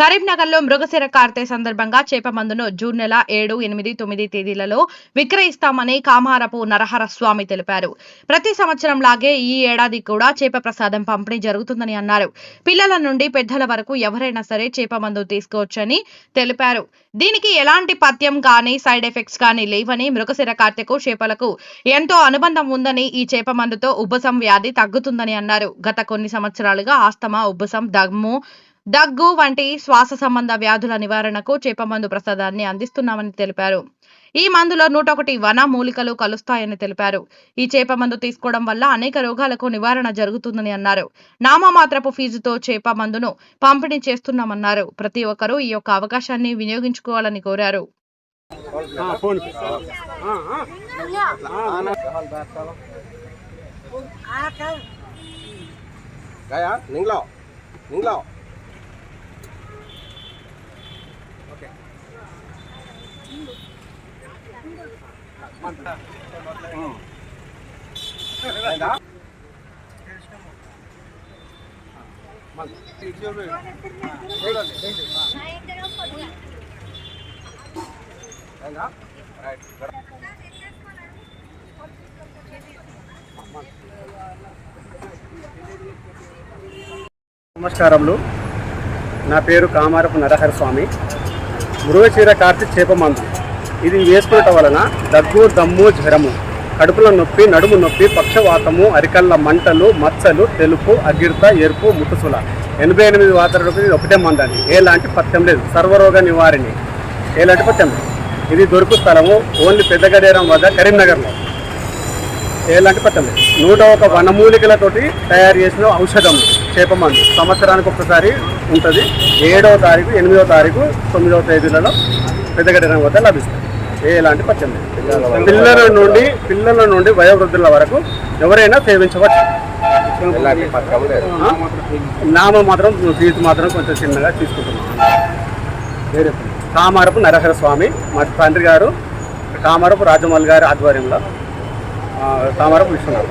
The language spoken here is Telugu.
కరీంనగర్లో మృగశిర కార్తె సందర్భంగా చేప మందును జూన్ నెల ఏడు ఎనిమిది తొమ్మిది తేదీలలో విక్రయిస్తామని కామారపు నరహర స్వామి తెలిపారు. ప్రతి సంవత్సరం లాగే ఈ ఏడాది కూడా చేప ప్రసాదం పంపిణీ జరుగుతుందని అన్నారు. పిల్లల నుండి పెద్దల వరకు ఎవరైనా సరే చేప మందు తీసుకోవచ్చని తెలిపారు. దీనికి ఎలాంటి పథ్యం కానీ సైడ్ ఎఫెక్ట్స్ కానీ లేవని మృగశిర కార్తెకు చేపలకు ఎంతో అనుబంధం ఉందని ఈ చేప మందుతో ఉబ్బసం వ్యాధి తగ్గుతుందని అన్నారు. గత కొన్ని సంవత్సరాలుగా ఆస్తమా ఉబ్బసం దమ్ము దగ్గు వంటి శ్వాస సంబంధ వ్యాధుల నివారణకు చేపమందు ప్రసాదాన్ని అందిస్తున్నామని తెలిపారు. ఈ మందులో నూట ఒకటి వన మూలికలు కలుస్తాయని తెలిపారు. ఈ చేప మందు తీసుకోవడం వల్ల అనేక రోగాలకు నివారణ జరుగుతుందని అన్నారు. నామమాత్రపు ఫీజుతో చేప మందును పంపిణీ చేస్తున్నామన్నారు. ప్రతి ఒక్కరూ ఈ యొక్క అవకాశాన్ని వినియోగించుకోవాలని కోరారు. Ninglo. నమస్కారములు. నా పేరు కామారపు నరహర స్వామి మృగచీర కార్తీ చేప మందు. ఇది వేసుకోవటం వలన దగ్గు దమ్ము జ్వరము. కడుపులో నొప్పి నడుము నొప్పి పక్షవాతము అరికళ్ళ మంటలు మచ్చలు తెలుపు అగిర్త ఎరుపు ముట్టుసుల ఎనభై ఎనిమిది వాతావరణకు ఇది ఒకటే మందండి ఎలాంటి పత్యం లేదు. సర్వరోగ నివారిణి. ఎలాంటి పత్యం లేదు. ఇది దొరుకు స్థలము ఓన్లీ పెద్దగడేరం వద్ద కరీంనగర్లో. ఎలాంటి పత్యం లేదు. నూట ఒక వనమూలికలతోటి తయారు చేసిన ఔషధం చేప మందు. సంవత్సరానికి ఒకసారి ఉంటుంది. ఏడవ తారీఖు ఎనిమిదవ తారీఖు తొమ్మిదవ తేదీలలో పెద్దగడ్డ వద్ద లభిస్తుంది. ఎలాంటి లేదు. పిల్లల నుండి పిల్లల నుండి వయోవృద్ధుల వరకు ఎవరైనా సేవించవచ్చు? నామ మాత్రం ఫీజు మాత్రం కొంచెం చిన్నగా తీసుకుంటున్నాం. కామారపు నరహర స్వామి మా తండ్రి గారు కామారపు రాజమౌళి గారి ఆధ్వర్యంలో కామారపు విశ్వనాథ్.